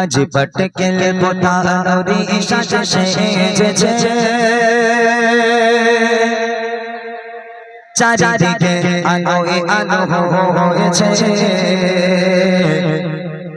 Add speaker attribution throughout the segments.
Speaker 1: আজ পটকেলে পোতারি সাজে সেজেছে। চারিদিকে আলোয় আলো হয়েছে।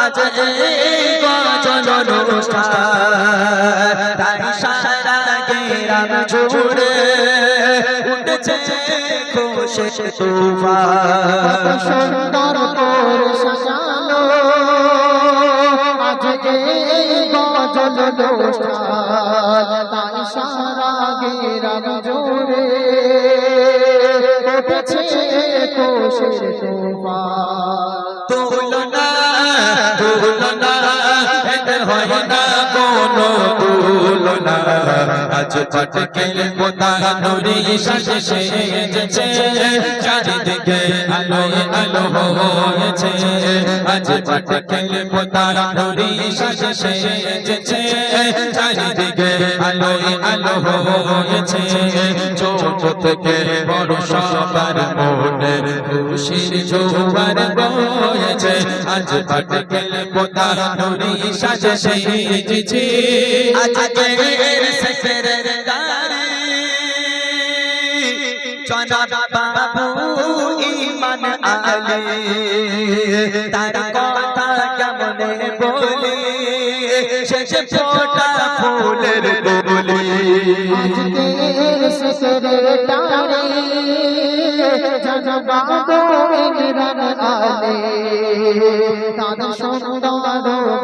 Speaker 1: আজ এই গজল অনুষ্ঠান তাই সারা গেরাম জুড়ে উঠেছে খুশির তুফান
Speaker 2: সুন্দর করে সাজানো আজ এই গজল অনুষ্ঠান তাই সারা গেরাম জুড়ে উঠেছে খুশির তুফান।
Speaker 1: হয় না কোনো তুলনা আজ পটকেল পোতা নুরি সাজে সেজেছে। চারিদিকে আলো আলো হয়েছে। আজ পটকেল পোতা নুরি সাজে সেজেছে। চারিদিকে আলো আলো হয়েছে। ছোট থেকে বড় সবার খুশির জোয়ার বয়েছে। আজ পটকেল পোতা নুরি সাজে সেজেছে। আজকের সেসরের দারি জনাব বাবু ইমান আলে। তার কথা কেমনে বলে? শেষে ফোটা ফুলের
Speaker 2: আজকের সেক্রেটারি জনবাবু ইমরান আলী তাদের সুন্দর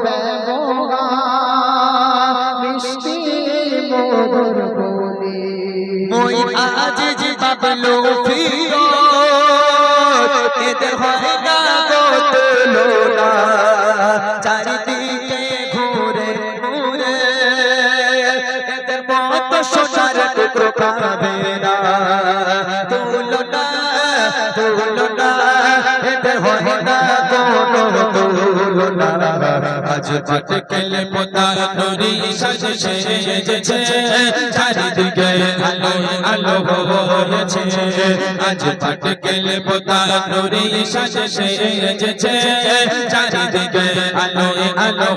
Speaker 2: ব্যবহার মিষ্টি মধুর বলি
Speaker 1: ওই আজ যে হয় না গো ಕಂಡು আজ পটকেল পোতা নুরি সাজে সেজেছে। চারিদিকে আলো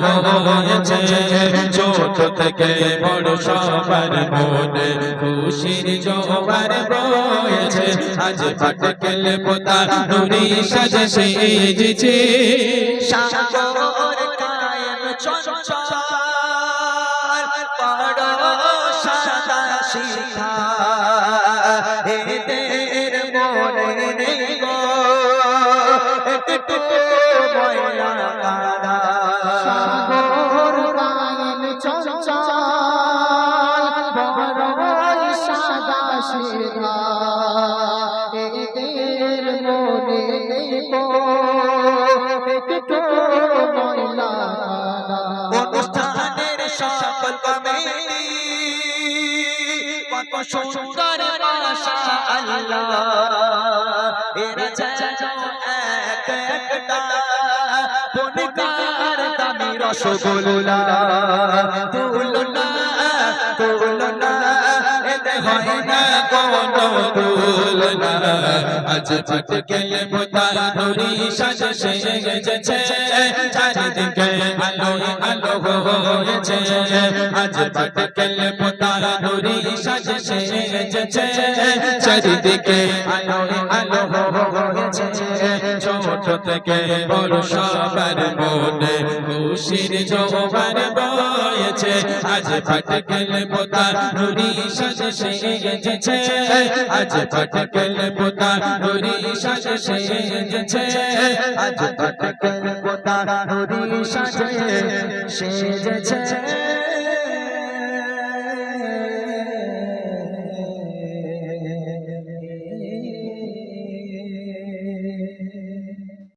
Speaker 1: ছোট থেকে বড় সবার মনে খুশির জোয়ার বয়েছে। আজ পটকেল পোতা নুরি সাজে সেজেছে। সাগর কায়েম সীতা এদের মনে নেই গো। একটু ময়লা কাদা।
Speaker 2: সাগর সাদা সিধা এদের মনে নেব একটু
Speaker 1: সুন্দর আল্লাহ। এর এক একটা বনকার দামি রসগোল্লা। তুলনা হয় না কোনো তুলনা আজ পটকেল পোতা নুরি সাজে সেজেছে। চারিদিকে আলো আলো হয়েছে। আজ পটকেল পোতা নুরি সাজে সেজেছে। চারিদিকে আলো আলো হয়েছে। থেকে বড় সবার মনে। খুশির জোবার বয়েছে, আজ পটকেল পোতা নুরি সাজে সেজেছে। আজ পটকেল পোতা নুরি সাজে সেজেছে। আজ পটকেল পোতা নুরি সাজে সেজেছে।